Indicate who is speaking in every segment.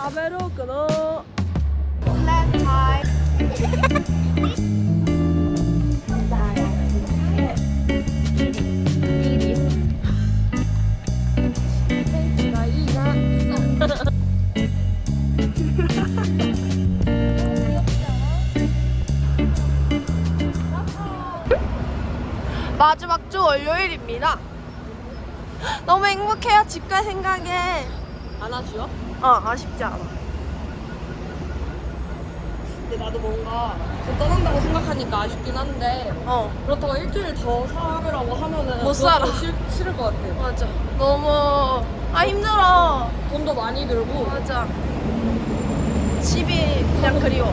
Speaker 1: 食べろうかな 마지막 주 월요일입니다. 너무 행복해요. 집 갈 생각에.
Speaker 2: 안아주요?
Speaker 1: 어, 아쉽지 않아.
Speaker 2: 근데 나도 뭔가 좀 떠난다고 생각하니까 아쉽긴 한데
Speaker 1: 어,
Speaker 2: 그렇다고 일주일 더 살으라고 하면은
Speaker 1: 못
Speaker 2: 그것도
Speaker 1: 살아.
Speaker 2: 싫, 싫을 것 같아요.
Speaker 1: 맞아. 너무 아 힘들어.
Speaker 2: 돈도 많이 들고
Speaker 1: 맞아. 집이 그냥 그리워.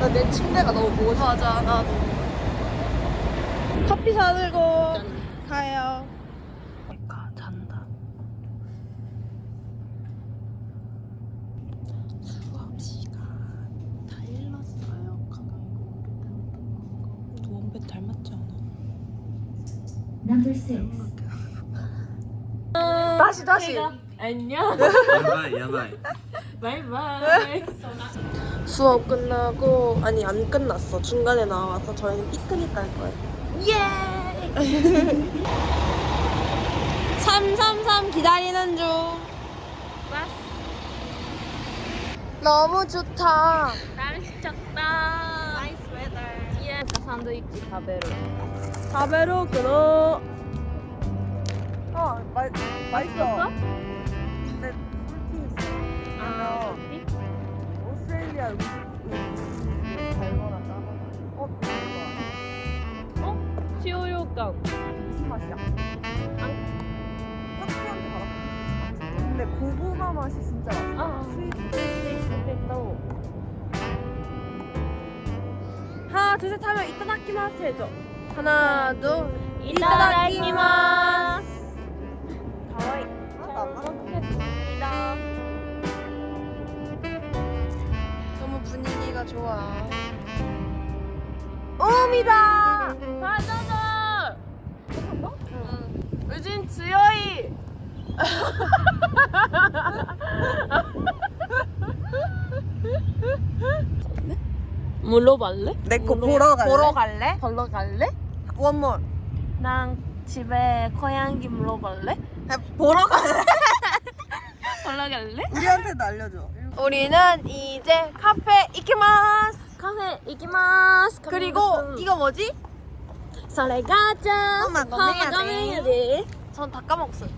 Speaker 2: 나 내 침대가 너무 보고 싶어.
Speaker 1: 맞아, 나도. 커피 사들고 가요. 그러니까 잔다. 수업 시간 다 일렀어요. 가방이고 우리 때문에
Speaker 2: 원배 닮았지 않아?
Speaker 3: Number six.
Speaker 1: 다시 다시.
Speaker 2: 안녕.
Speaker 4: 야바이 야바이
Speaker 2: 바이바이.
Speaker 1: 수업 끝나고 아니 안 끝났어. 중간에 나와서 저희는 피크닉 갈 거예요. 예! 333 기다리는 중. 너무 좋다.
Speaker 2: 날씨 춥다. 나이스 웨더. 뒤에 산도이치 가베로.
Speaker 1: 가베로 그노. 어, 맛 맛있어. 근데 솔티 있어.
Speaker 2: 아,
Speaker 1: 오스트레일리아 음식 음, 달거나 짜거나. 어, 이거
Speaker 2: 시오요감.
Speaker 1: 무슨 맛이야? 커피한테 받았어. 근데 고구마 맛이 진짜 맛있어.
Speaker 2: 아,
Speaker 1: 스윗.
Speaker 2: 또.
Speaker 1: 하나, 둘, 셋 하면 이따다키마스 해줘. 하나, 둘,
Speaker 2: 이따다키마스. 잘 먹겠습니다.
Speaker 1: 너무 분위기가 좋아. 오미다.
Speaker 2: 가자자.
Speaker 1: 의진 주여이.
Speaker 2: 물어볼래?
Speaker 1: 내거 보러 갈래?
Speaker 2: 보러 갈래? 보러 갈래?
Speaker 1: 원몰.
Speaker 2: 난 집에 고양이 물어볼래?
Speaker 1: 보러 갈래?
Speaker 2: 보러 갈래?
Speaker 1: 우리한테도 알려줘. 우리는 이제 카페 이키마스.
Speaker 2: 카페 이기마스.
Speaker 1: 그리고 이거 뭐지?
Speaker 2: 설레 가자.
Speaker 1: 엄마, 건너야 돼.
Speaker 2: 건너야지.
Speaker 1: 전다 까먹었어요.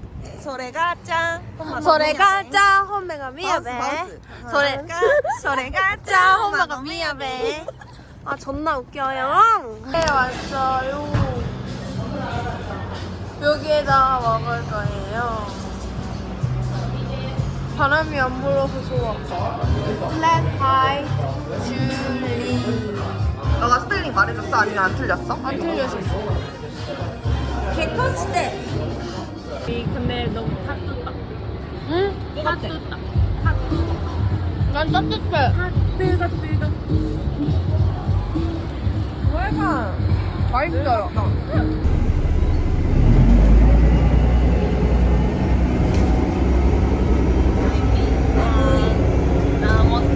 Speaker 1: 소래가 짱. 소래가 짱. 홈메가 미야베. 소래가 소래가 짱. 홈메가 미야베. 아 존나 웃겨요. 네 왔어요. 여기에다 먹을 거예요. 바람이 안 불어서 좋아. 블랙 화이트 줄리. 너가 스펠링 말해줬어? 아니면 안 틀렸어? 안 틀렸어. 개콘스테.
Speaker 2: 이 근데 너무 핫뜨다.
Speaker 1: 응?
Speaker 2: 핫뜨다.
Speaker 1: 난 따뜻해.
Speaker 2: 핫뜨다 뜨다.
Speaker 1: 뭐야? 맛있어요.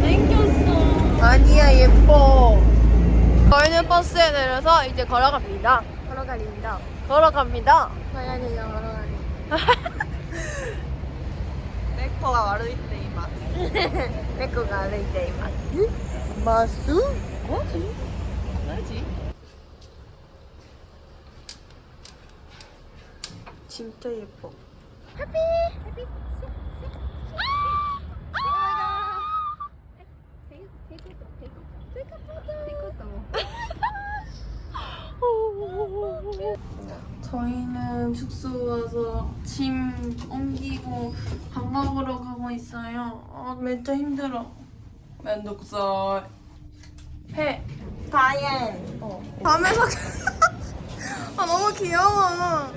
Speaker 2: 나 못생겼어.
Speaker 1: 아니야 예뻐. 저희는 버스에 내려서 이제 걸어갑니다. 걸어갑니다. 걸어갑니다. 서연이가 걸어가니. 네코가 마르이테 이마. 네코가 마르이테 이마. 마수? 뭐지? 뭐지? 진짜 예뻐. 저희는 숙소 와서 짐 옮기고 밥 먹으러 가고 있어요. 아, 진짜 힘들어. 면독설. 해. 다이앤. 어. 밤에서. 아, 너무 귀여워.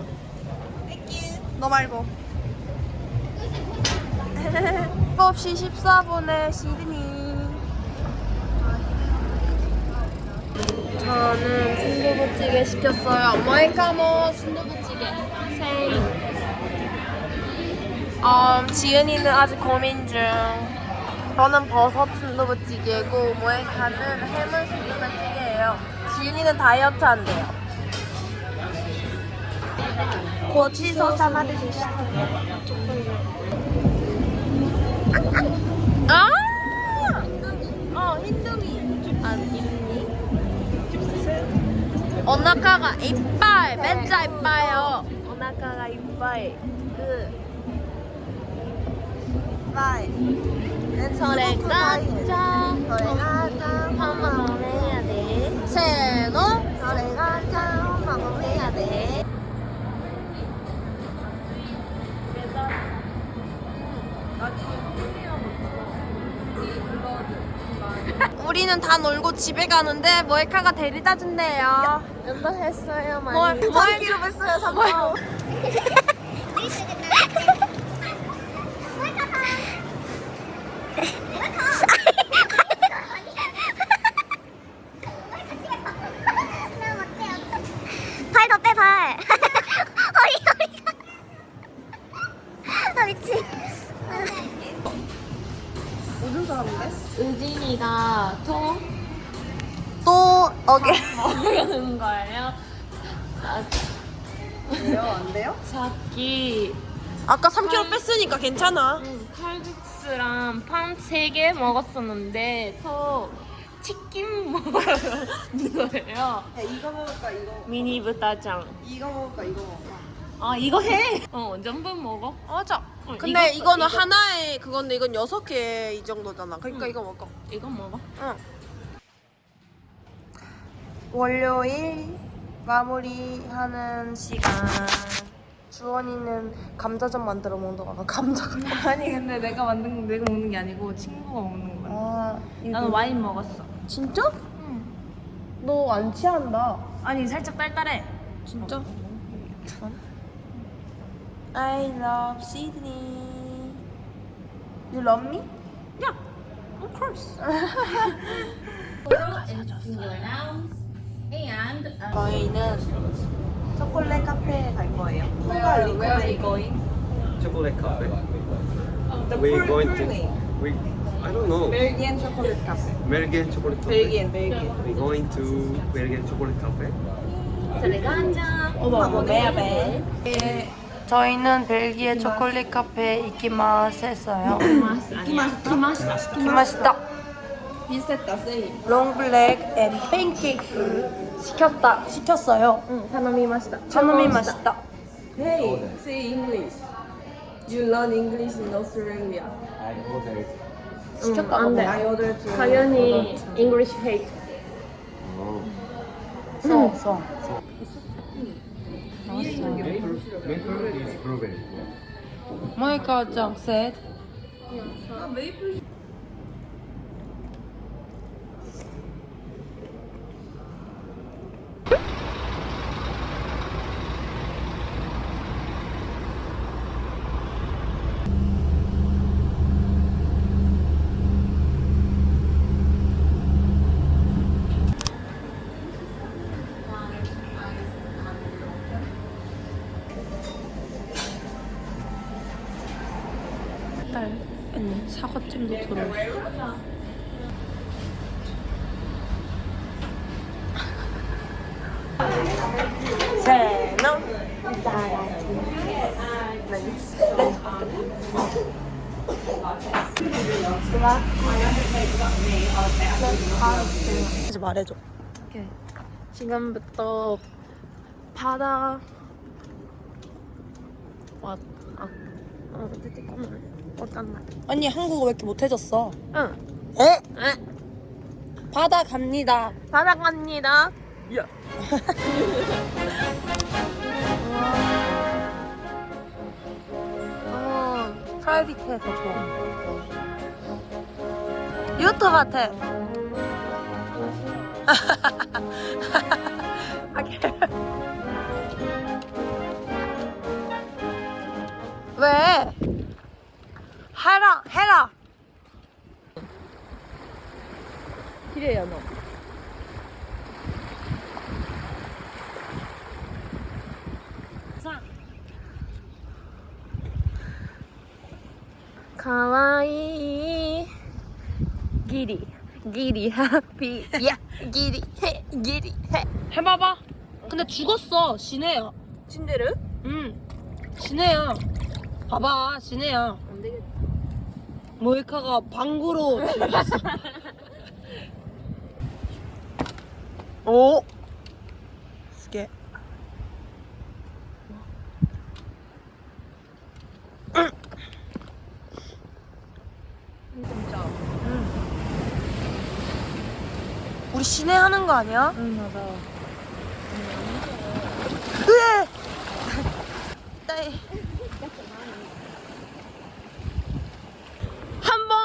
Speaker 1: 너 말고. 7시 14분에 시드니. 저는 순두부찌개 시켰어요. 모에카모 순두부찌개. 세임. 음, 지은이는 아직 고민 중. 저는 버섯 순두부찌개고 모에카는 해물 순두부찌개예요. 지윤이는 다이어트 한대요. 고치소 사마드 주시. 아! 어, 힌두미. 아, 이름이? 오나카가 이빨, 맨자 이빨요. 오나카가 이빨. 그. 이빨. 소래가 짱. 소래가 짱. 한번 해야 돼. 세노. 소래가 짱. 한번 해야 돼. 우리는 다 놀고 집에 가는데 모에카가 데리다 준대요. 연락했어요 많이. 뭘- 뭘- 기로 했어요 3kg. 괜찮아.
Speaker 2: 음, 칼국수랑 판 3개 먹었었는데 또 치킨 먹어요 거예요.
Speaker 1: 야, 이거 먹을까, 이거.
Speaker 2: 미니 부타장.
Speaker 1: 이거 먹을까, 이거 먹을까.
Speaker 2: 아 이거 해. 어 전부 먹어.
Speaker 1: 맞아.
Speaker 2: 어,
Speaker 1: 근데
Speaker 2: 이것도-
Speaker 1: 이거는
Speaker 2: 이거-
Speaker 1: 하나에 그건데 이건 여섯 개 이 정도잖아. 그러니까
Speaker 2: 응.
Speaker 1: 이거 먹어.
Speaker 2: 이거 먹어.
Speaker 1: 응. 월요일 마무리하는 시간. 주원이는 감자전 만들어 먹는 거가 감자가.
Speaker 2: 아니 근데 내가 만든 내가 먹는 게 아니고 친구가 먹는 거야.
Speaker 1: 아,
Speaker 2: 나는 와인 먹었어.
Speaker 1: 진짜? 너안 취한다.
Speaker 2: 아니 살짝 딸딸해.
Speaker 1: 진짜? I love Sydney. You love me?
Speaker 2: Yeah, of course.
Speaker 1: 저희는 초콜릿 카페에 갈 거예요. 쿨과
Speaker 2: Where are you going?
Speaker 5: chocolate cafe.
Speaker 1: The
Speaker 5: We're
Speaker 1: full-
Speaker 5: going
Speaker 1: full
Speaker 5: to.
Speaker 1: name.
Speaker 5: We, I don't know.
Speaker 1: Belgian chocolate cafe.
Speaker 5: Belgian chocolate cafe.
Speaker 1: Belgian, Belgian.
Speaker 5: We're going to Belgian chocolate cafe.
Speaker 1: 어머, 어머, 매야 매. 저희는 벨기에 초콜릿 카페에 이키마스 했어요.
Speaker 2: 기마시다.
Speaker 1: 이맛있다. 비슷했다, 세임. 롱블랙 앤 팬케이크 시켰다, 시켰어요.
Speaker 2: 응, 사람이 맛있다.
Speaker 1: 참놈이 맛있다.
Speaker 6: Hey, say English. You learn English in Australia.
Speaker 5: I ordered.
Speaker 1: 시켰다가
Speaker 2: 안 돼.
Speaker 1: 뭐.
Speaker 6: I ordered to.
Speaker 2: 당연히 English hate.
Speaker 5: Oh.
Speaker 1: 써, 써.
Speaker 5: Maple is blueberry.
Speaker 1: 모니카 짱 셋. 딸, 사과찜도 들어있어. 세노 이제 말해줘.
Speaker 2: 오케이. 지금부터 바다 와, 아, 어, 어떻게 끝나 네? 잠깐만.
Speaker 1: 언니 한국어 왜 이렇게 못해졌어?
Speaker 2: 응.
Speaker 1: 에?
Speaker 2: 응.
Speaker 1: 바다 갑니다.
Speaker 2: 바다 갑니다.
Speaker 1: 어, 프라이빗해서 좋아. 유튜브 같아. 왜? 해라, 해라.
Speaker 2: 기래야 너. 가와이 기리 기리 하피 야 기리 해 기리 해
Speaker 1: 해봐봐. 근데 죽었어. 시내야.
Speaker 2: 침대를?
Speaker 1: 응. 시내야. 봐봐. 시내야. 모이카가 방구로 죽였어. 오. 스게.
Speaker 2: 진짜
Speaker 1: 우리 시내 하는 거 아니야?
Speaker 2: 응 맞아
Speaker 1: 으에. 따이. 한 번.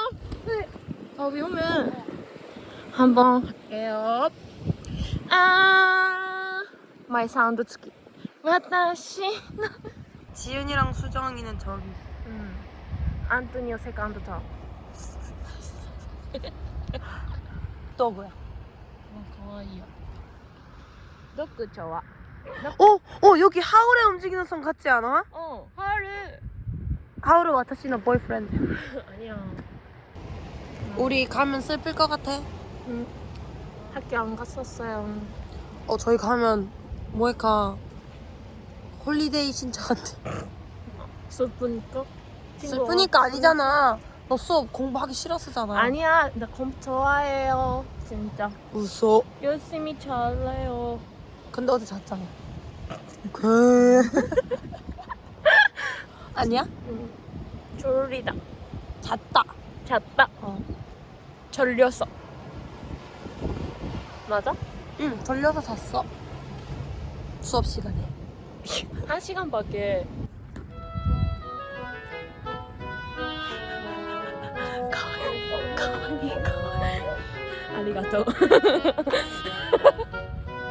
Speaker 1: 어, 거기 오면
Speaker 2: 한번 갈게요. 아, 마이 사운드 츠기. 와타시.
Speaker 1: 지윤이랑 수정이는 저기.
Speaker 2: 응. 안토니오 세컨드 타.
Speaker 1: 또 뭐야?
Speaker 2: 어, 가와이요. 너그 좋아.
Speaker 1: 어, 어 여기 하울의 움직이는 성 같지 않아?
Speaker 2: 어, 하루.
Speaker 1: 하울은 와타시노 보이프렌드.
Speaker 2: 아니야.
Speaker 1: 우리 가면 슬플 것 같아.
Speaker 2: 학교 안 갔었어요
Speaker 1: 어 저희 가면 모에카 홀리데이 신청한대.
Speaker 2: 슬프니까
Speaker 1: 슬프니까 아니잖아. 너 수업 공부하기 싫었었잖아.
Speaker 2: 아니야 나 컴퓨터 좋아해요 진짜
Speaker 1: 웃어.
Speaker 2: 열심히 잘해요
Speaker 1: 근데 어제 잤잖아. 그 아니야?
Speaker 2: 졸리다
Speaker 1: 잤다.
Speaker 2: 잤다
Speaker 1: 어.
Speaker 2: 졸렸어 맞아?
Speaker 1: 응, 돌려서 잤어. 수업 시간에.
Speaker 2: 한 시간밖에
Speaker 1: 가만히 가만히.
Speaker 2: 아리가또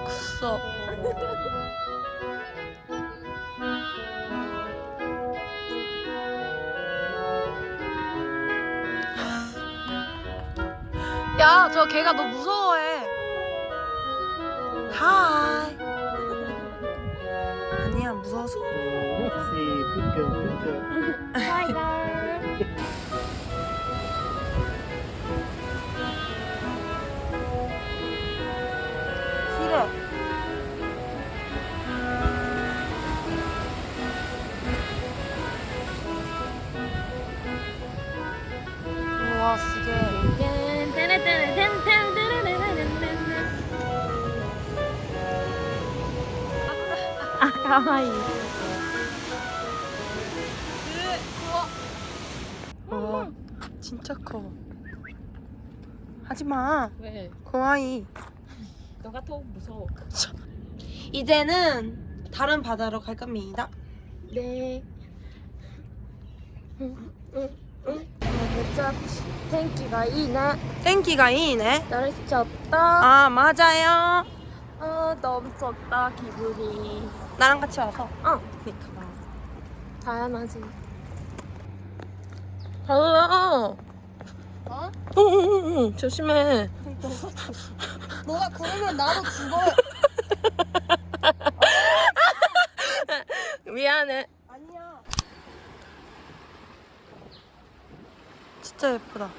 Speaker 1: kus어. 야, 저 걔가 너 무서워해. 하이. 아니야, 무서워서.
Speaker 5: 혹시 핑크 핑크
Speaker 1: 싫어. 우와, 쓰게.
Speaker 2: 아 가와이
Speaker 1: 우와, 진짜 커. 하지 마.
Speaker 2: 왜?
Speaker 1: 고아이.
Speaker 2: 너가 더 무서워
Speaker 1: 이제는 다른 바다로 갈 겁니다.
Speaker 2: 네めっちゃ 天気がいいね
Speaker 1: 땡기가 이네.
Speaker 2: 날씨 좋다
Speaker 1: 아, 맞아요.
Speaker 2: 아 너무 좋다 기분이
Speaker 1: 나랑 같이 와서.
Speaker 2: 어
Speaker 1: 그니까.
Speaker 2: 다양하지
Speaker 1: 달라. 어? 응, 조심해. 너가 그러면 나도 죽어.
Speaker 2: 미안해
Speaker 1: 아니야. 진짜 예쁘다.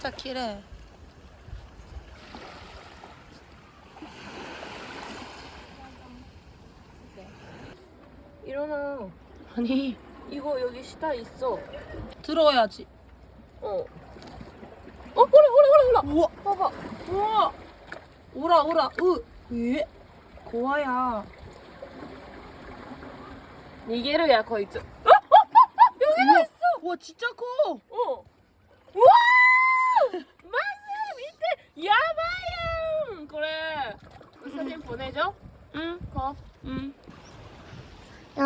Speaker 1: 진짜 길해.
Speaker 2: 일어나
Speaker 1: 아니,
Speaker 2: 이거 여기 시타 있어
Speaker 1: 들어야지.
Speaker 2: 어 어, 오라, 오라, 오라, 오라.
Speaker 1: 우와,
Speaker 2: 봐봐.
Speaker 1: 우와. 오라, 오라, 으. 왜? 고아야.
Speaker 2: 逃げるや、こいつ。
Speaker 1: 여기가 있어. 와, 진짜 커.
Speaker 2: おうわーマジ見て やばいやんこれ。うさねじゃ
Speaker 1: ん。
Speaker 2: う
Speaker 1: ん。
Speaker 2: こう。ん。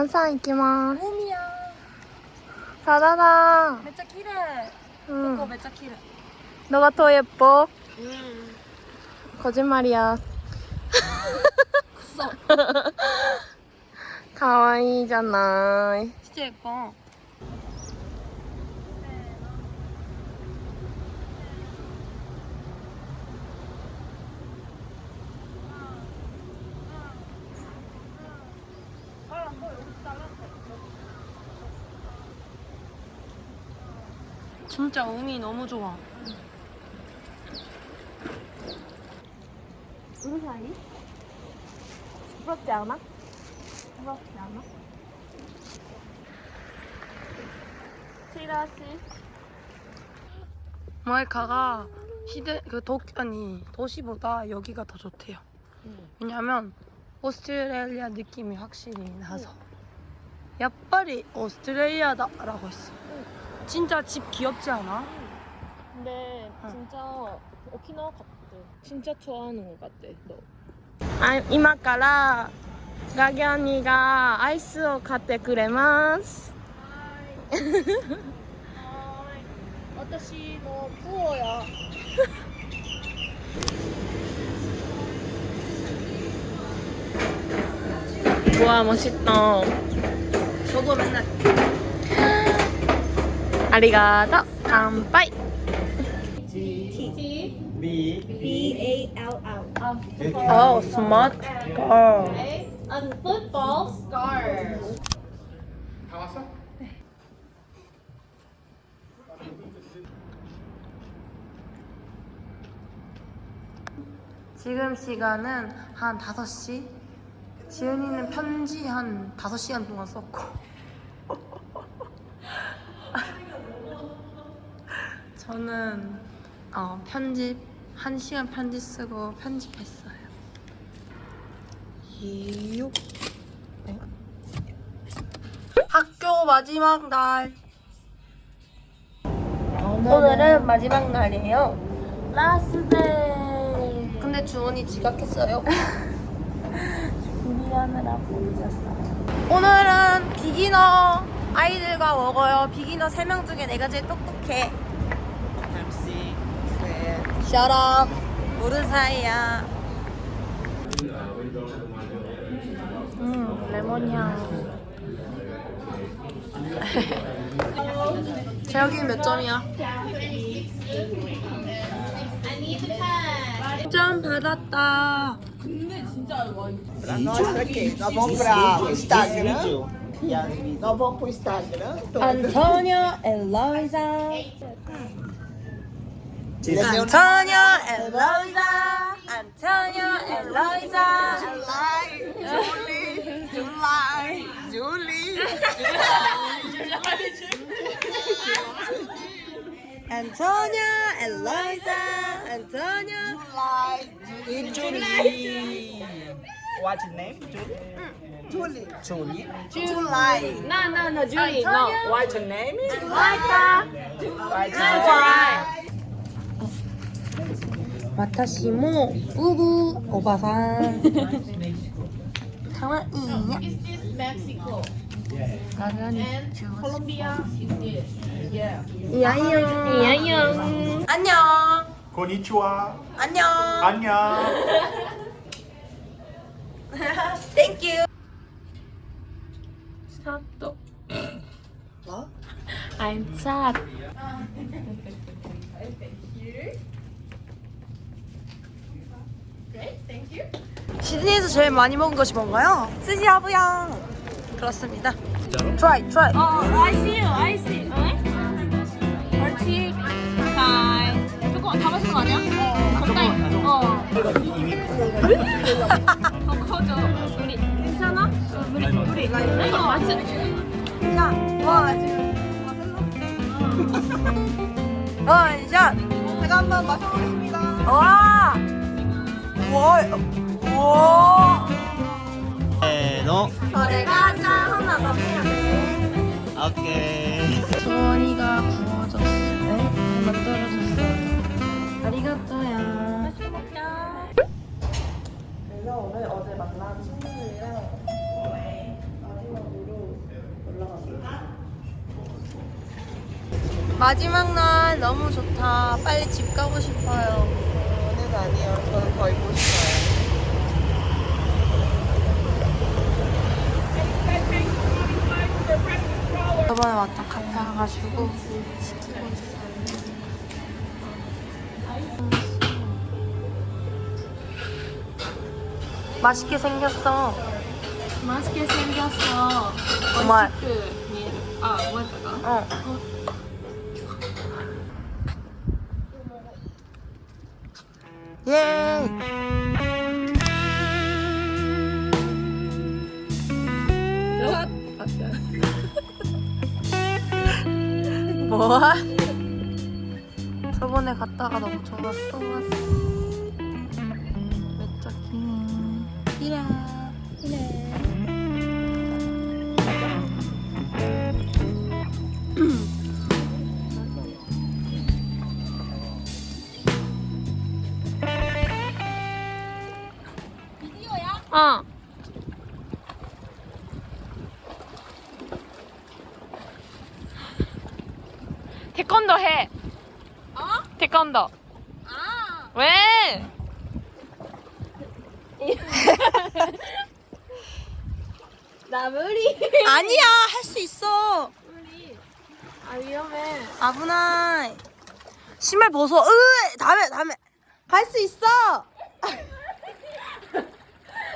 Speaker 2: さん行きます。
Speaker 1: やさだ
Speaker 2: だ。めっ
Speaker 1: ちゃ綺麗。
Speaker 2: う
Speaker 1: ん。ここめっち
Speaker 2: ゃ綺麗。のが
Speaker 1: と
Speaker 2: えっぽうん。
Speaker 1: こじ
Speaker 2: まりやくそ。
Speaker 1: かわいいじゃない。ちっちゃい 진짜 음이 너무 좋아. 우리 사이? 부럽지 않아? 부럽지 않아? 티라시. 마이카가 시대 그 도, 아니 도시보다 여기가 더 좋대요. 왜냐면 오스트레일리아 느낌이 확실히 나서. 야빨이 오스트레일리아다라고 했어. 진짜 집 귀엽지 않아?
Speaker 2: 근데
Speaker 1: 응.
Speaker 2: 진짜 오키나와 같대. 진짜 좋아하는 것 같아. 너.
Speaker 1: 아, 今からガギャンニがアイスを買ってくれます。
Speaker 2: 私のプオや。
Speaker 1: 와 멋있다. 저도 맨날. 아리가또 깜빠이.
Speaker 5: B
Speaker 1: 어 스마트 걸.
Speaker 2: And football scarf.
Speaker 1: 지금 시간은 한 5시. 지은이는 편지 한 5시간 동안 썼고. 저는 어, 편집 1시간 편지 쓰고 편집했어요. 이요. 네. 학교 마지막 날. 오늘은 마지막 날이에요. 라스데이. 근데 주원이 지각했어요. 준비하느라고 늦었어요. 오늘은 비기너 아이들과 먹어요. 비기너 3명 중에 내가 제일 똑똑해. Shut up. 모르는 사이야. 음, 레몬 향. 재혁이는 몇 점이야? 점 받았다.
Speaker 7: Nós aqui, nós vamos para o Instagram. Nós vamos para o Instagram.
Speaker 1: 안토니 오 엘로이자.
Speaker 7: Entendeu?
Speaker 1: 안토니오 엘로이자. 안토니오 엘로이자.
Speaker 7: Julie, July, Julie.
Speaker 1: 안토니오 엘로이자. 안토니오.
Speaker 7: E Julie. What's your name? Julie. Julie. Julie.
Speaker 2: No, no, no, Julie. No.
Speaker 7: What's your name?
Speaker 1: 와타시모 우부 오바산. 가와이야.
Speaker 2: Mexico? And Colombia is this.
Speaker 1: 이안녕. 이안녕. 안녕.
Speaker 5: 고니치와
Speaker 1: 안녕.
Speaker 5: 안녕
Speaker 1: 땡큐.
Speaker 2: I'm sad.
Speaker 1: 시드니에서 제일 많이 먹은 것이 뭔가요? 스시아부양. 그렇습니다. Try, try.
Speaker 2: 어, I see you, I see. 어? 옳지. 조금 다 마신 거 아니야? 어. 적당히. 어. 더 커져. 우리 괜찮아? 어, 우리 우리 이거 맞지?
Speaker 1: 야, 와, 지금. 원샷. 제가 한번 마셔보겠습니다. 와. 와. 와.
Speaker 5: 너
Speaker 1: 저래가 짠 하나 더 해야 돼.
Speaker 5: 오케이
Speaker 1: 주원이가 구워줬어. 네? 만들어줬어. 아리가또야. 맛있게 먹자.
Speaker 6: 그래서 오늘 어제 만난 친구들이랑 마지막으로 올라갑니다.
Speaker 1: 마지막 날 너무 좋다. 빨리 집 가고 싶어요.
Speaker 6: 아니요. 저는 더 있고 싶어요.
Speaker 1: 저번에 왔던 카페 가가지고 시키고 있어요. 맛있게 생겼어.
Speaker 2: 맛있게 생겼어.
Speaker 1: 정말.
Speaker 2: 맛있게. 아, 뭐였다가?
Speaker 1: 어. 예. 뭐? 저번에 갔다가 너무 왔어. 어.
Speaker 2: 태권도 해. 어? 태권도. 아. 왜?
Speaker 1: 아니야 할 수 있어.
Speaker 2: 아 위험해.
Speaker 1: 아브나이. 신발 벗어. 으 다음에 다음에 할수 있어.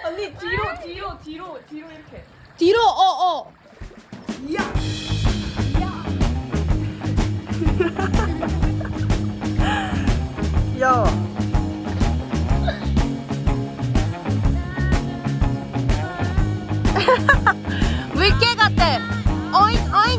Speaker 2: 언니 뒤로 뒤로 뒤로 뒤로 이렇게.
Speaker 1: 뒤로 어 어. 야. 야. 물개 같아. 어잉 어잉 어잉.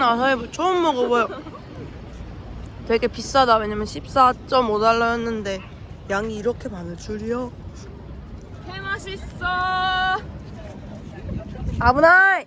Speaker 1: 큰 아사이볼 처음 먹어봐요. 되게 비싸다. 왜냐면 14.5달러였는데 양이 이렇게 많을 줄이요.
Speaker 2: 개 맛있어.
Speaker 1: 아브나이.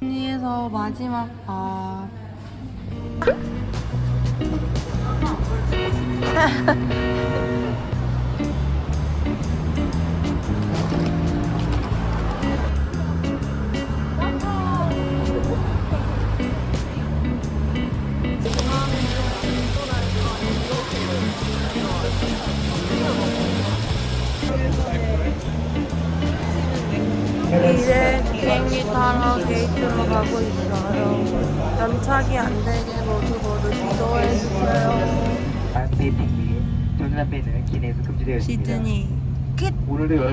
Speaker 1: 언니에서 마지막 밥. 이제 비행기 타러 게이트로 가고 있어요. 연착이 안 되게 모두 모두 기도해 주세요.
Speaker 8: 전남배는 기내에서.
Speaker 1: 시드니.
Speaker 8: 오늘도